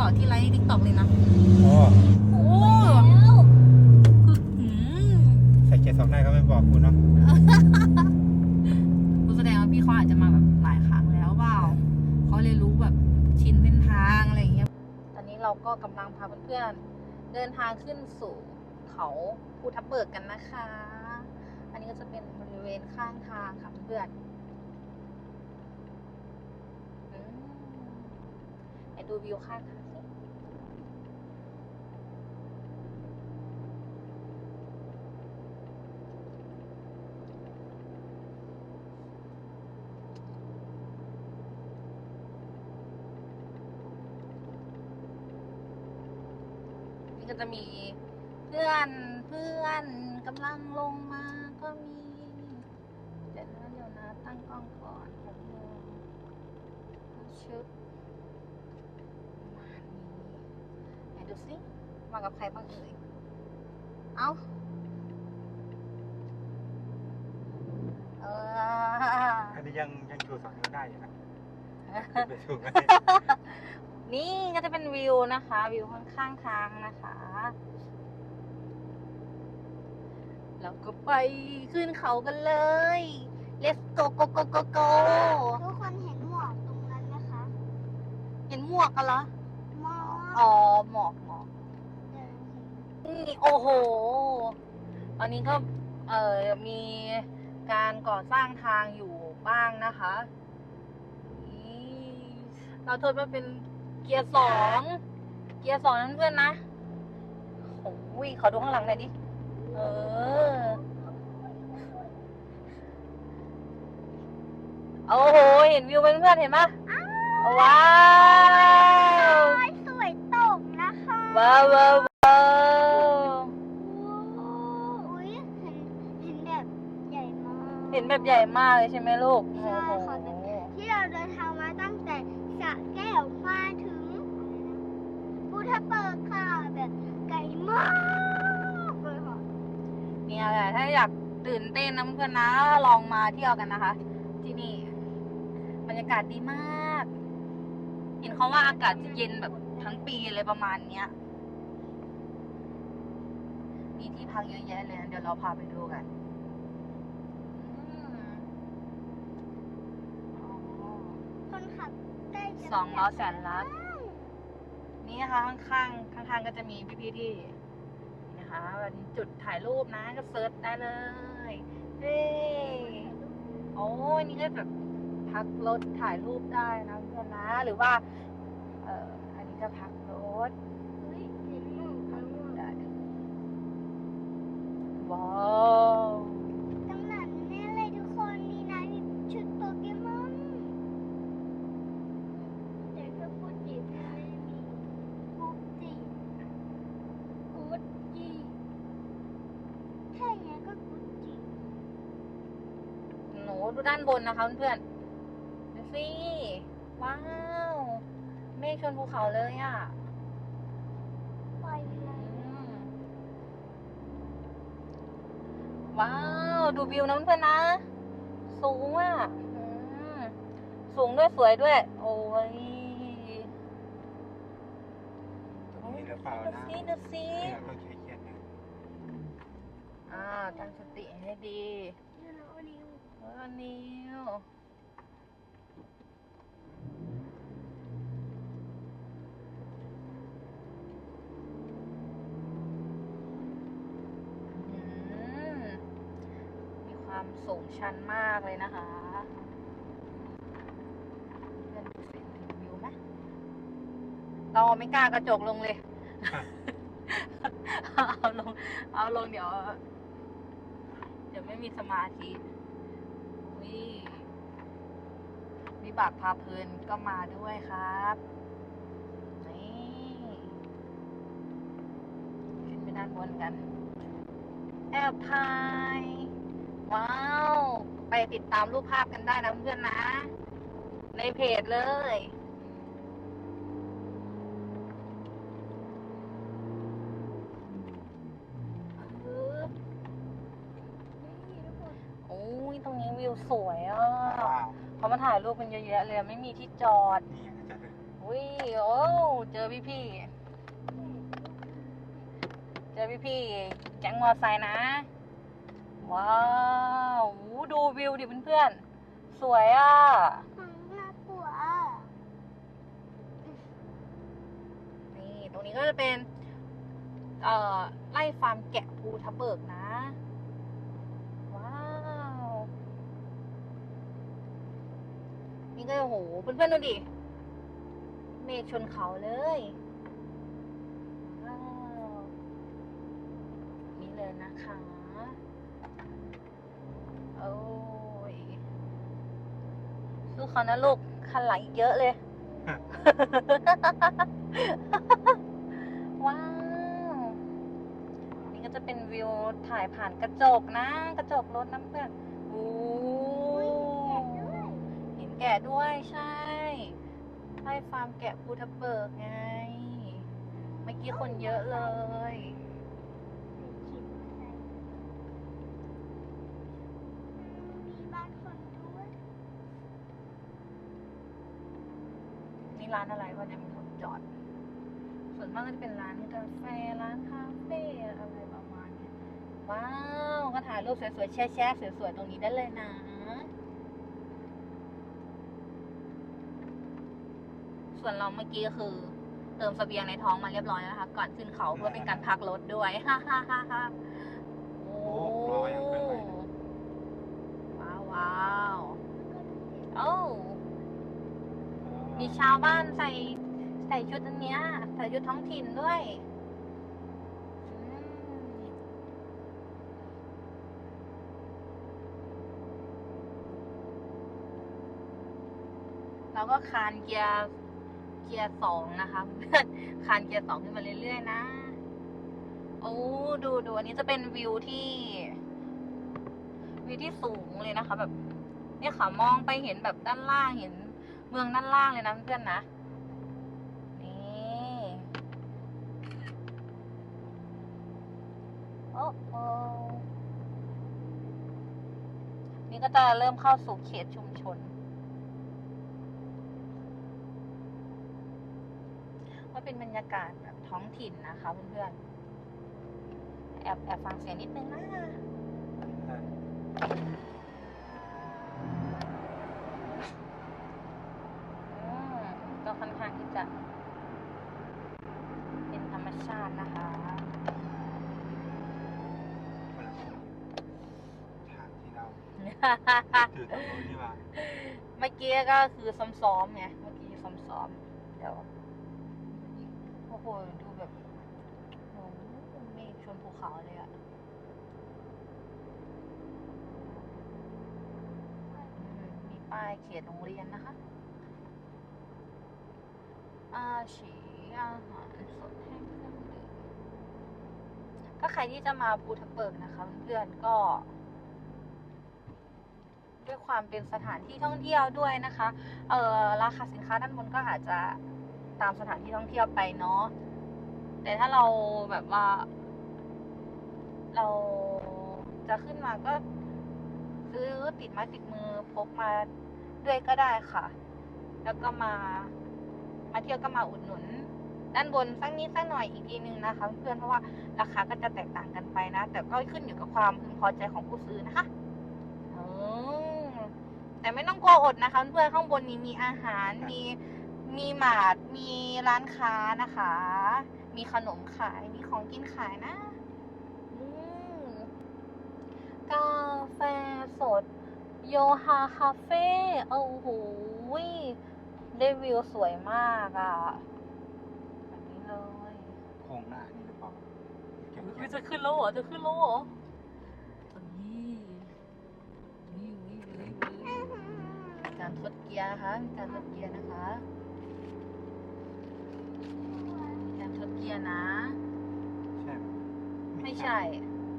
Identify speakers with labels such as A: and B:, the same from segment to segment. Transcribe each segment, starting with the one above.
A: ต่อที่ไลฟ์ทิกตอกเลยนะ
B: โอ้
A: โอ้
C: แล้ว
A: คือหืม
B: ใส่เกียร์สองได้ก็ไม่บอกคุณเนาะ
A: รู้แสดงว่าพี่เขาอาจจะมาแบบหลายครั้งแล้วเปล่าเขาเลยรู้แบบชินเส้นทางอะไรอย่างเงี้ย ตอนนี้เราก็กำลังพาเพื่อนๆเดินทางขึ้นสู่เขาภูทับเบิกกันนะคะ อันนี้ก็จะเป็นบริเวณข้างทางค่ะเพื่อนอืมไหนดูวิวข้างทางสิ นี่ ก็จะมีเพื่อนเพื่อนกำลังลงมาก็มี เดี๋ยวนะเดี๋ยวนะตั้งกล้องก่อนแป๊บนึงชุดประมาณนี้ไหนดูสิมากับใครบ้างเอ่ยเอ้าเออ
B: อันนี้ยังยังชูสองนิ้วได้อยู่นะไปสูงไหม
A: นี่ก็จะเป็นวิวนะคะ วิวข้างๆทางนะคะ แล้วก็ไปขึ้นเขากันเลย let's go go go go go
C: ทุกคนเห็นหมอกตรงนั้นนะคะ
A: เห็นหมวกกันเหรอ
C: หมอก
A: อ๋อหมอกหมอก
C: เดิน
A: นี่โอ้โห ตอนนี้ก็เอ่อมีการก่อสร้างทางอยู่บ้างนะคะนี่เราทดมาเป็น เกียร์สองเกียร์สองนั้นเพื่อนนะโอ้ยขอดูข้างหลังหน่อยดิ เออ โอ้โห เห็นวิวเป็นเพื่อนๆเห็นปะว้าว
C: โอ้ยสวยตกนะคะ
A: ว้าวว้าวว้าว
C: อุ้ยเห็นเห็นแบบใหญ่มาก
A: เห็นแบบใหญ่มากเลยใช่ไหมลูก
C: ใช่ค่ะ
A: โอ้โห
C: ที่เราเดินทางมาตั้งแต่สระแก้วมาถึงภูทับเบิกค่ะแบบไกลมากเลยค่ะ
A: เนี่ยแหละถ้า อยากตื่นเต้นนะเพื่อนๆนะลองมาเที่ยวกันนะคะ ที่นี่ บรรยากาศดีมาก เห็นเขาว่าอากาศจะเย็นแบบทั้งปีเลยประมาณเนี้ยมีที่พักเยอะแยะเลยนะเดี๋ยวเราพาไปดูกันอืมอ๋อ
C: คนขับใกล้จะ
A: สองล้อแสนลักนี่นะคะข้างๆข้างๆก็จะมีพี่ๆที่ นี่นะคะเป็นจุดถ่ายรูปนะก็เซิร์ชได้เลยเฮ้โอ้ยนี่ก็แบบพักรถถ่ายรูปได้นะเพื่อนนะหรือว่า เอ่ออันนี้ก็พักรถ
C: เฮ้ยเห็นหมอกแล้วอะ
A: ได้ว้าว
C: ตรงนั้นแน่เลยทุกคนมีนายมีชุดโปเกมอนแต่ก็พูดจีบไม่มีพูดจีกูดจีถ้าอย่างนี้ก็กูดจี
A: หนู ดูด้านบนนะคะเพื่อนๆดูสิว้าวเมฆชนภูเขาเลยอะ
C: ไปเลย
A: ว้าว ดูวิวนะเพื่อนๆนะ สูงอะอืมสูงด้วยสวยด้วย โอ้ย
B: ตรงนี้หรือเปล่า
A: ดู
B: นะ
A: สิดูสิ
B: เนี่ยต้องใช้เกียร์นะ
A: อ่าตั้งสติให้ดี
C: นี่เราเอา นิ้ว
A: เออนิวอืมมีความสูงชันมากเลยนะคะเพื่อนดูสิเห็นวิวไหมเราไม่กล้ากระจกลงเลย เอาลง เอาลงเดี๋ยว เดี๋ยวไม่มีสมาธิ วิวิบากพาเพลินก็มาด้วยครับ นี่ขึ้นไปด้านบนกัน แอบถ่าย ว้าว ไปติดตามรูปภาพกันได้นะเพื่อนนะ ในเพจเลยปึ๊บ
C: นี่ทุกคน
A: โอ้ย ตรงนี้วิวสวยอะ
B: ว้าว
A: เขามาถ่ายรูป กันเยอะแยะเลยไม่มีที่จอด
B: นี่อาจารย์เลย
A: โอ้อุ้ยโอ้เจอพี่พี่ๆเจอพี่พี่ๆแก๊งมอไซค์นะ ว้าวดูวิวดิเพื่อนๆสวยอะ
C: นน่ากลัว
A: นี่ตรงนี้ก็จะเป็น เอ่อไล่ฟาร์มแกะภูทับเบิกนะ ว้าว นี่ก็โอ้โหเพื่อนๆดูดิ เมฆชนเขาเลยนี่เลยนะคะโอ้ยสู้เขานะลูกคันหลังอีกเยอะเลย ว้าว นี่ก็จะเป็นวิวถ่ายผ่านกระจกนะ กระจกรถน้ำเพื่อนโอ้
C: อุ้ยแกะด้วย
A: เห็นแกะด้วยใช่ไล่ฟาร์มแกะภูทับเบิกไง เมื่อกี้คนเยอะเลย
C: มีบ้านคนด้วย
A: นี่ร้านอะไรวะเนี่ยมีรถจอด ส่วนมากก็จะเป็นร้านกาแฟร้านคาเฟ่อะไรประมาณเนี้ยว้าว ก็ถ่ายรูปสวยๆแช่ๆสวยๆตรงนี้ได้เลยนะ ส่วนเราเมื่อกี้ก็คือ เติมเสบียงในท้องมาเรียบร้อยแล้วนะคะก่อนขึ้นเขาเพื่อเป็นการพักรถด้วยฮ่าฮ่าฮ่าฮ่าโอ้
B: โอ้รอยังเป็นไร
A: ว้าวว้าว
C: แล้วก็ดูเด็ก
A: โอ้มีชาวบ้านใส่ใส่ชุดอันเนี้ยใส่ชุดท้องถิ่นด้วยอืมเราก็คานเกียร์ เกียร์สองนะคะคานเกียร์สองขึ้นมาเรื่อยๆนะ โอ้ดูดูอันนี้จะเป็นวิวที่วิวที่สูงเลยนะคะ แบบ เนี่ยค่ะมองไปเห็นแบบด้านล่างเห็นเมืองด้านล่างเลยนะเพื่อนนะนี่โอ้โหนี่ก็จะเริ่มเข้าสู่เขตชุมชน ก็ เป็นบรรยากาศแบบท้องถิ่นนะคะเพื่อนๆแอบแอบฟังเสียงนิดนึงนะ
B: ใช่
A: อืมก็ค่อนข้างที่จะ เป็นธรรมชาตินะคะ
B: คนละคนฉากที่เราถือตรงนู้นนี่มา
A: เมื่อกี้ก็คือซ้อมๆไง เมื่อกี้ซ้อมๆเดี๋ยว โอ้โหดูแบบโหเมฆชนภูเขาเลยอะอืมมีป้ายเขตโรงเรียนนะคะ อาชีอาหารสดแห้งเครื่องดื่มก็ใครที่จะมาภูทับเบิกนะคะเพื่อนๆก็ด้วยความเป็นสถานที่ท่องเที่ยวด้วยนะคะ เอ่อราคาสินค้าด้านบนก็อาจจะ ตามสถานที่ท่องเที่ยวไปเนาะแต่ถ้าเราแบบว่า เราจะขึ้นมาก็ซื้อติดไม้ติดมือพกมาด้วยก็ได้ค่ะ แล้วก็มา มาเที่ยวก็มาอุดหนุน ด้านบนสักนิดสักหน่อยอีกทีนึงนะคะเพื่อนเพราะว่าราคาก็จะแตกต่างกันไปนะ แต่ก็ขึ้นอยู่กับความพึงพอใจของผู้ซื้อนะคะแต่ไม่ต้องกลัวอดนะคะ เพื่อนข้างบนนี้มีอาหารมี มีหมาดมีร้านค้านะคะ มีขนมขาย มีของกินขายนะอืมกาแฟสด โยฮาคาเฟ่โอ้โหยได้วิวสวยมากอะ แบบนี้เลย
B: โครงหน้านี่หรือเปล่าเก็บ
A: คื
B: เก็
A: อบจะขึ้นแล้วเหรอ จะขึ้นแล้วเหรอนี่นี่นี่นี่นี่การทดเกียร์นะคะมีการทดเกียร์นะคะมี การทดเกียร์นะ
B: ใช่ไหม
A: ไม่ใช่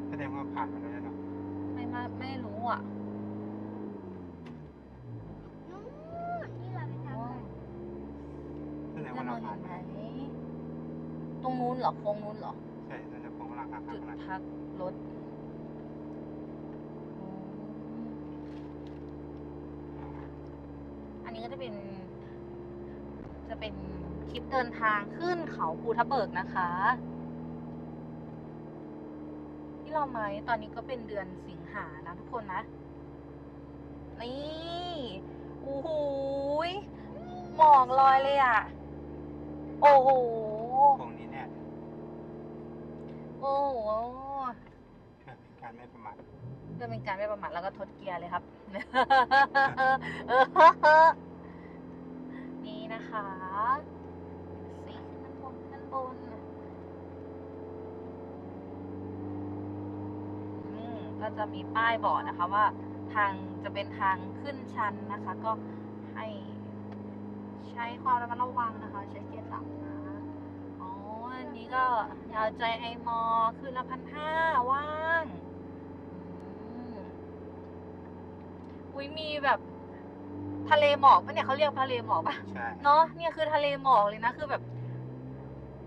B: แสดงว่าผ่านมาแล้วนะเนาะ
A: ไม่มาไม่รู้อะ
C: นู่นที่เราไปทำกัน
B: แสดง
A: จะ
B: ว่ามเรา
A: อง
B: ผ่า
A: เห็
B: น
A: นไหม
B: มา
A: ตรงนู้นเหรอโค้งนู้นเหรอ
B: ใช่น่าจะของราคา
A: จุด
B: เท่าไหร่
A: พักรถอืมอันนี้ก็จะเป็น จะจะเป็น คลิปเดินทางขึ้นเขาภูทับเบิกนะคะ ที่เรามาตอนนี้ก็เป็นเดือนสิงหานะทุกคนนะ นี่โอ้โหยหมอกลอยเลยอะ โอ้โห
B: ตรงนี้เนี่ย
A: โอ้โห
B: เพื่อเป็นการไม่ประมาท
A: เพื่อเป็นการไม่ประมาทแล้วก็ทดเกียร์เลยครับ นี่นะคะสีขึ้นบ นขึ้นบนอืมก็จะมีป้ายบอกนะคะว่าทางจะเป็นทางขึ้นชันนะคะ ก็ให้ใช้ความระมัดระวังนะคะ ใช้เกียร์ต่ำนะอ๋ออันนี้ก็ยาวใจไอมอคือละพันห้าว่างอืมอุ้ยมีแบบทะเลหมอกปะเนี่ยเขาเรียกทะเลหมอกปะ
B: ใช่
A: เนาะเนี่ยคือทะเลหมอกเลยนะ คือแบบ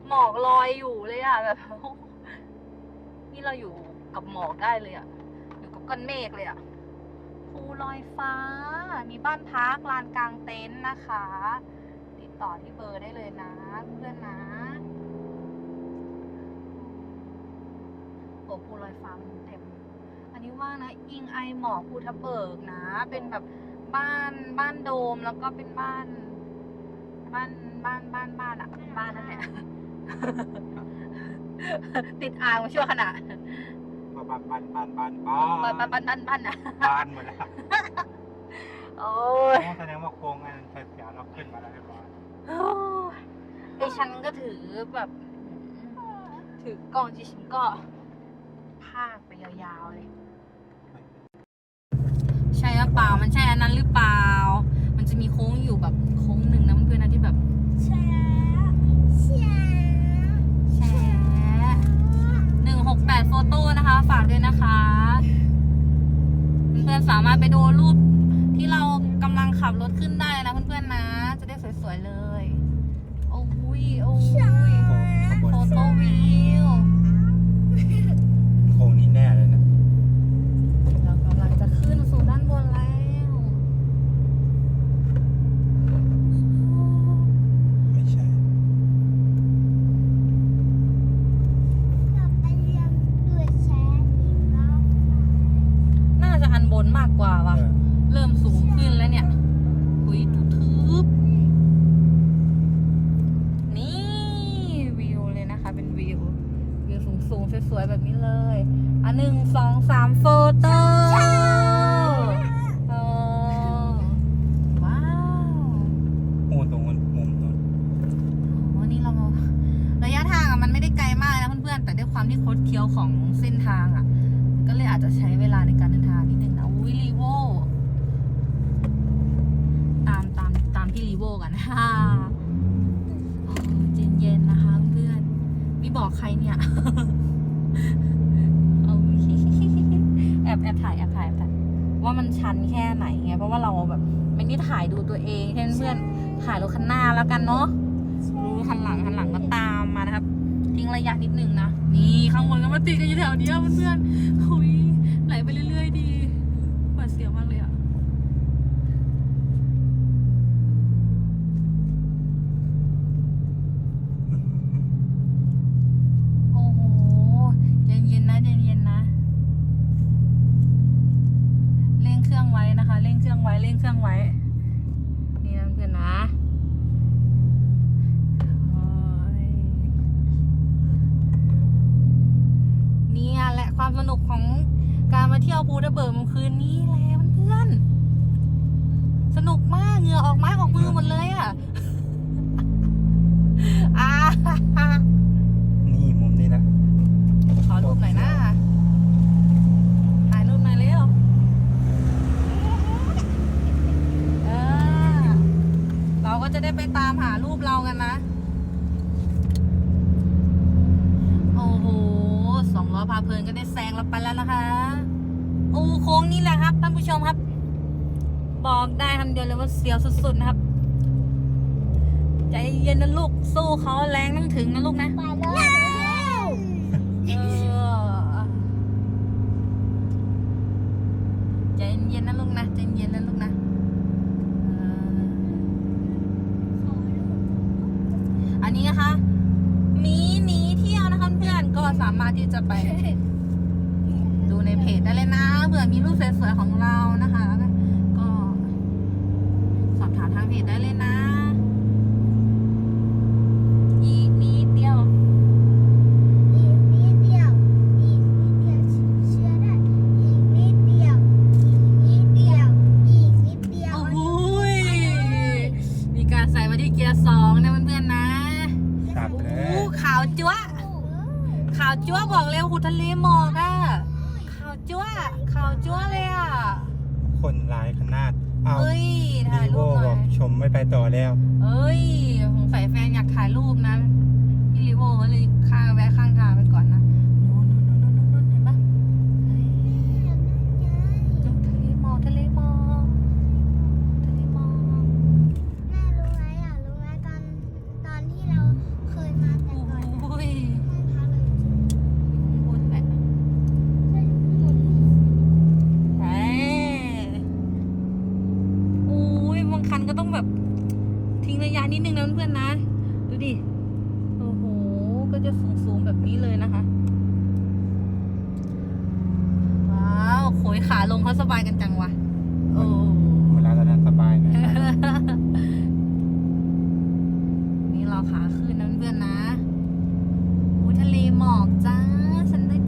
A: หมอกลอยอยู่เลยอะแบบ นี่เราอยู่กับหมอกได้เลยอะอยู่กับก้อนเมฆเลยอะภูลอยฟ้า มีบ้านพักลานกลางเต็นท์นะคะ ติดต่อที่เบอร์ได้เลยนะเพื่อนนะโอ้ภูลอยฟ้ามันเต็ม อันนี้ว่านะ อิงไอหมอกภูทับเบิกนะ เป็นแบบบ้านบ้านโดมแล้วก็เป็นบ้าน บ้านบ้านบ้านบ้านอะบ้านนั่นแหละ ติดอ่างมาชั่วขณะ
B: บานบานบานบานบาน
A: บานบานบานบานบานะ
B: บานหมดแล้ว
A: โอ้
B: โอ้
A: ย
B: แสดงว่าโครงอันเสียเราขึ้นมาแล้วเรียบร้อย
A: โอ้ยไอฉันก็ถือแบบ ถือกล้องที่ฉันก็พากไปยาวๆเลย ใช่หรือเปล่ามันใช่อันนั้นหรือเปล่า มันจะมีโค้งอยู่แบบโค้งหนึ่งนะเพื่อนๆนะที่แบบ
C: แชร์แชร์
A: แชร์หนึ่งหกแปด โฟโต้นะคะ ฝากด้วยนะคะ เพื่อนๆสามารถไปดูรูปที่เรากำลังขับรถขึ้นได้นะเพื่อนๆนะ จะได้สวยๆเลย โอ้ยโอ้ย
B: ข้างบน
A: โฟโต้วิว
B: โครงนี้แน่เลยนะ
A: เรากำลังจะขึ้นสู่ด้านบนแล้ว
B: ไม่ใช่
C: เราไปเรียนด้วยแชร์อีกรอบ
A: น่าจะอันบนมากกว่าว่ะ
B: เออ
A: เริ่มสูงขึ้นแล้วเนี่ยหุยทึบๆนี่วิวเลยนะคะ เป็นวิว วิว สูงๆสวยๆแบบนี้เลยอะหนึ่งสองสามโฟโต้เออว้าว
B: โอ้ตรงมุมมุมนู้น
A: วันนี้เราระยะทางอะมันไม่ได้ไกลมากนะเพื่อนๆ แต่ด้วยความที่คดเคี้ยวของเส้นทางอะ ก็เลยอาจจะใช้เวลาในการเดินทางนิดนึงนะอุ้ยรีโวตามตามตามที่รีโวกัน ฮ่าโอ้เย็นๆนะคะเพื่อนๆมีบอกใครเนี่ย เอาแอบแอบถ่ายแอบถ่ายแอบถ่ายว่ามันชันแค่ไหนไง เพราะว่าเราแบบไม่ได้ถ่ายดูตัวเองให้เพื่อนๆ ถ่ายรถคันหน้าแล้วกันเนาะรู้คันหลังคันหลังก็ตามมานะครับ ทิ้งระยะนิดนึงนะ นี่ข้างบนก็มาติดกันอยู่แถวนี้เพื่อนๆหุยไหลไปเรื่อยๆดีหวาดเสียวมากเลยอะโอ้โหเย็นๆนะเย็นๆนะเร่งเครื่องไว้นะคะ เร่งเครื่องไว้ เร่งเครื่องไว้ อออกไม้ออกมือหมดเลยอะอ่า
B: นี่มุมนี้นะ
A: ขอรูปหน่อยนะ ถ่ายรูปหน่อยเร็วเออเราก็จะได้ไปตามหารูปเรากันนะ โอ้โหสองล้อพาเพลินก็ได้แซงเราไปแล้วนะคะโอ้โค้งนี่แหละครับท่านผู้ชมครับ บอกได้คำเดียวเลยว่าเสียวสุดๆนะครับใจเย็นๆนะลูก สู้เขาแรงต้องถึงนะลูกนะ
C: ไปเลย
A: เออใจเย็นนะลูกนะใจเย็นนะลูกนะอันนี้นะคะมีหนีเที่ยวนะเพื่อนก็สามารถที่จะไป ดูในเพจได้เลยนะเผื่อมีรูปสวยๆของเรานะคะ ก็สอบถามทางเพจได้เลยนะ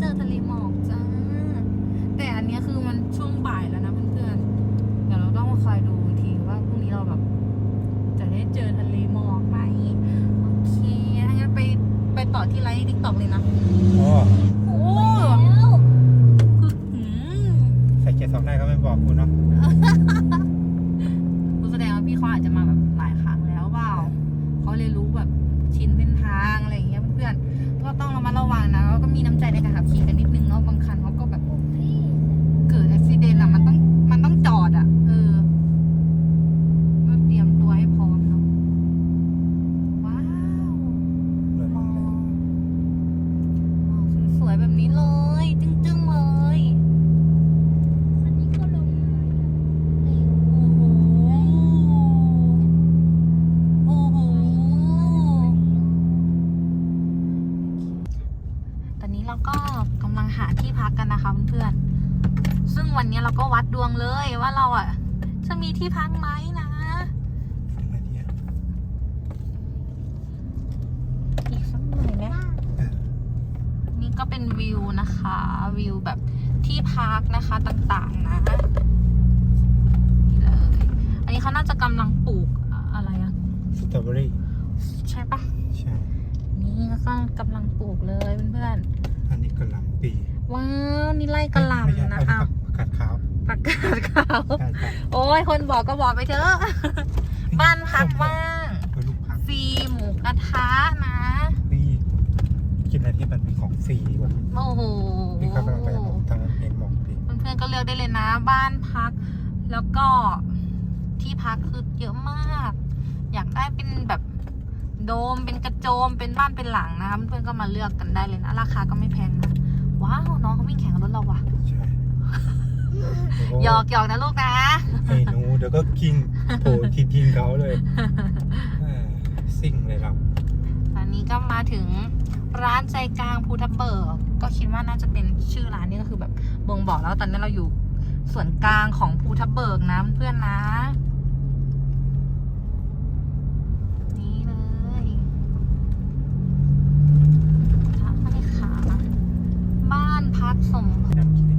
A: เจอทะเลหมอกจ้า
B: แต่
C: อันนี้คือมั
A: นช่วงบ่ายแล้วนะเพื่อนๆเดี๋ยวเราต้องมาคอยดูทีว่าพรุ่งนี้เราแบบ จะได้เจอทะเลหมอกไหมโอเคถ้างั้นไปไปต่อที่ไลฟ์ทิกตอกเลยนะ
B: โอ้
A: โห
B: ใส่เกียร์สองได้ก็ไม่บอกกูเนาะ
A: แบบนี้เลย จึ้งๆเลย
C: ว้าว
A: นี่ไล่กระห
B: ลำนะ
A: อ้าวประกา
B: ศขาว
A: ประกาศขาวโอ้ยคนบอกก็บอกไปเถอะ บ้านพักว่างฟรีหมูกระทะนะ
B: นี่กินอะไรที่มันมีของฟรีว่า
A: โอ้โห
B: นี่เขไปบอกทางเนหมอกพี่
A: เพื่อนๆก็เลือกได้เลยนะ บ้านพัก แล้วก็ที่พักคือเยอะมาก อยากได้เป็นแบบโดมเป็นกระโจมเป็นบ้านเป็นหลังนะคะเพื่อนๆก็มาเลือกกันได้เลยนะ ราคาก็ไม่แพงนะ อ้าวน้องเขาวิ่งแข่งกับรถเราว่ะ
B: ใช่
A: หยอกหยอกนะลูกนะ
B: ไอ้หนูเดี๋ยวก็กิงโผล่ทีกิงเขาเลยสิ่งเลยครับ
A: ตอนนี้ก็มาถึงร้านใจกลางภูทับเบิกก็คิดว่าน่าจะเป็นชื่อร้านนี้ก็คือแบบบ่งบอกแล้วตอนนี้เราอยู่ส่วนกลางของภูทับเบิกนะเพื่อนนะ 한 밥섬.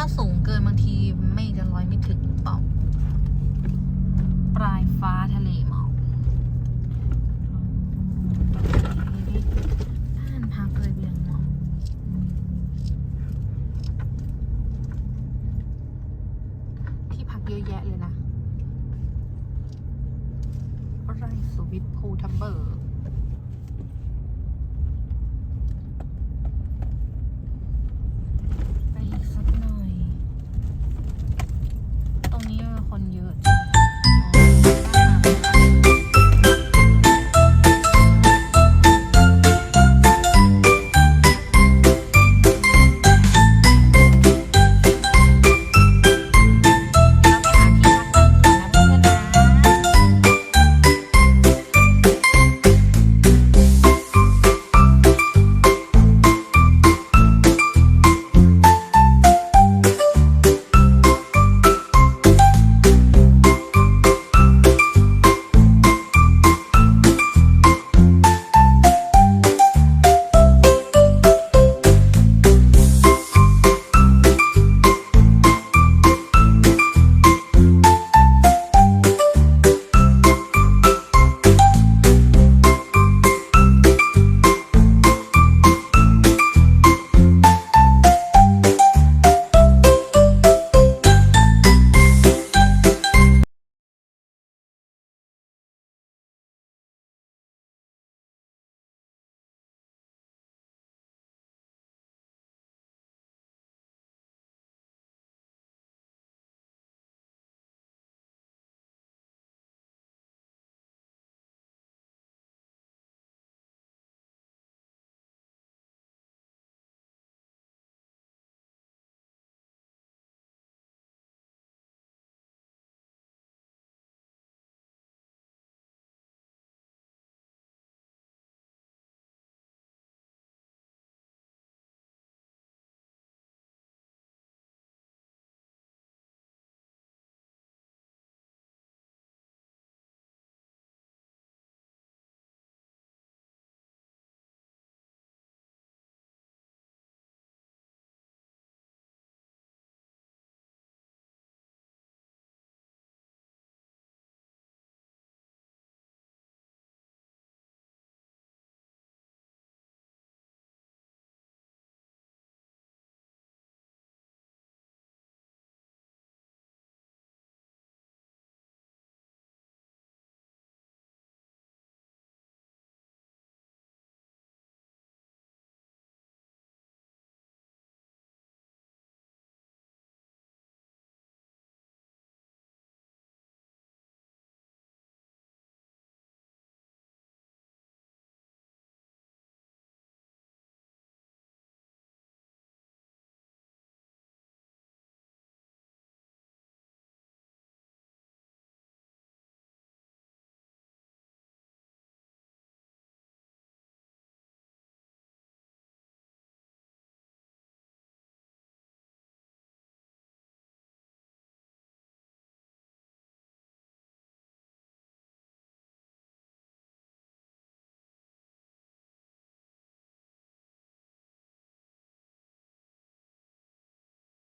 A: ถ้าสูงเกินบางทีไม่จะลอยไม่ถึงเปล่า ปลายฟ้าทะเลหมอก